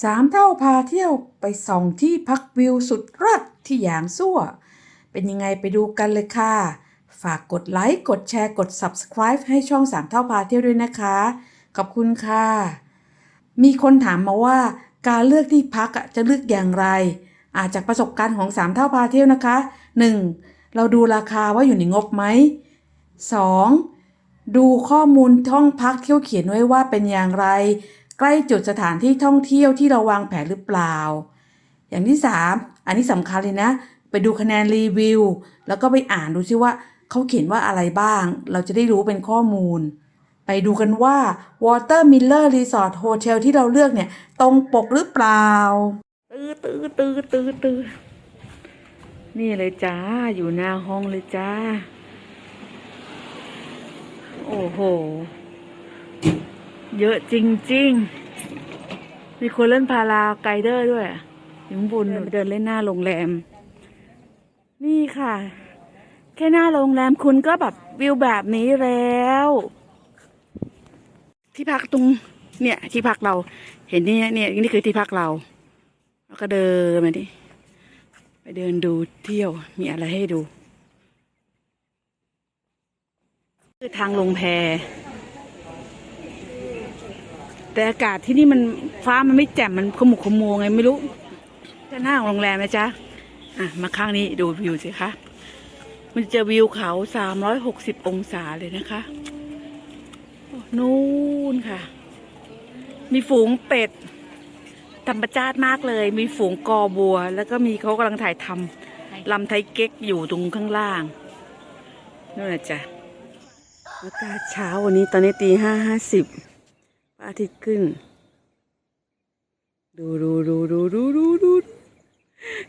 สามเท่าพาเที่ยวไปส่องที่พักวิวสุดรัดที่หยางซั่ว เป็นยังไงไปดูกันเลยค่ะ ฝากกดไลค์ กดแชร์ กด Subscribe ให้ช่องสามเท่าพาเที่ยวด้วยนะคะ ขอบคุณค่ะ มีคนถามมาว่า การเลือกที่พักจะเลือกอย่างไร อาจจากประสบการณ์ของสามเท่าพาเที่ยวนะคะ 1. เราดูราคาว่าอยู่ในงบไหม 2. ดูข้อมูลห้องพักที่เขาเขียนไว้ว่าเป็นอย่างไร ใกล้จุดสถานที่ท่องเที่ยวที่เราวางแผนหรือเปล่า อย่างที่ 3 อันนี้สำคัญเลยนะ ไปดูคะแนนรีวิว แล้วก็ไปอ่านดูซิว่าเขาเขียนว่าอะไรบ้าง เราจะได้รู้เป็นข้อมูล ไปดูกันว่า Water Miller Resort Hotel ที่เราเลือกเนี่ย ตรงปกหรือเปล่า ตื้อตื้อตื้อตื้อตื้อนี่เลยจ้า อยู่หน้าห้องเลยจ้า โอ้โห เยอะจริง ๆ มีคนเล่นพาราไกด์เดอร์ด้วยอะอยู่ข้างบนเดินเล่นหน้าโรงแรม นี่ค่ะ แค่หน้าโรงแรมคุณก็แบบวิวแบบนี้แล้ว ที่พักตรงเนี่ย ที่พักเราเห็นนี่เนี่ยนี่คือที่พักเรา แล้วก็เดินมาดิไปเดินดูเที่ยวมีอะไรให้ดู คือทางลงแพ แต่อากาศที่นี่มันฟ้ามันไม่แจ่มมันขมุกขมัวไงไม่รู้ด้านหน้าของโรงแรมนะจ๊ะอะมาข้างนี้ดูวิวสิคะมันจะวิวเขาสามร้อยหกสิบองศาเลยนะคะนู่นค่ะ มีฝูงเป็ดธรรมชาติมากเลย มีฝูงกอบัว แล้วก็มีเขากำลังถ่ายทำลำไทยเก๊กอยู่ตรงข้างล่างนู่นนะจ๊ะอากาศเช้าวันนี้ตอนนี้ตีห้าห้าสิบ ระอาทิตย์ขึ้น ดูดูดูดูดูดูดู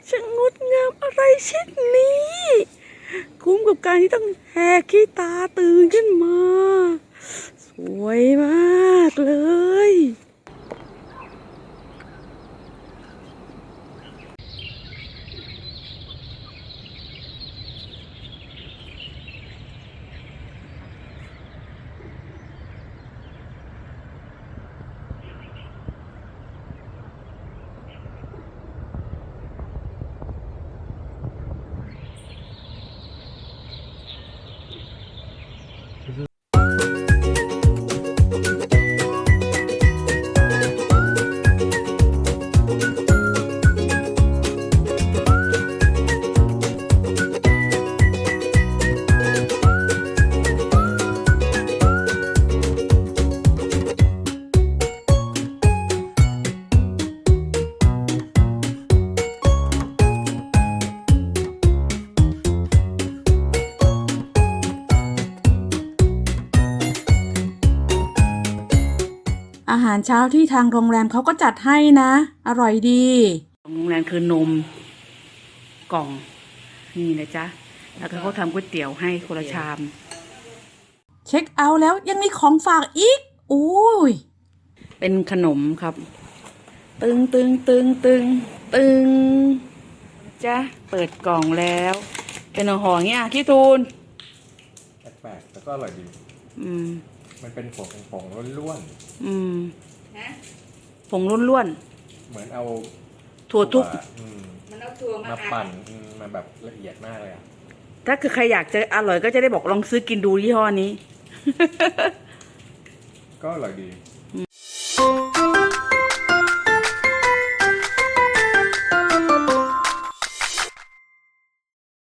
ช่างงดงามอะไรเช่นนี้ คุ้มกับการที่ต้องแหกขี้ตาตื่นขึ้นมา สวยมาก อาหารเช้าที่ทางโรงแรมเขาก็จัดให้นะ อร่อยดีโรงแรมคือนมกล่อง นี่นะจ๊ะ แล้วก็เขาทำก๋วยเตี๋ยวให้คนละชาม เช็คเอาท์แล้วยังมีของฝากอีกอุ้ยเป็นขนมครับ ตึงตึงตึงตึงตึงจ้ะเปิดกล่องแล้ว เป็นห่ออย่างเงี้ยที่ทูน แปลกๆแต่ก็อร่อยดี อืม มันเป็นผงผงล้วนอืมผงล้วนๆเหมือนเอาๆถั่วทุกอืมมันเอาถั่วมามาอัดปั่นอืมมาแบบละเอียดมากเลยอะถ้าคือใครอยากจะอร่อยก็จะได้บอกลองซื้อกินดูยี่ห้อนี้ ก็อร่อยดี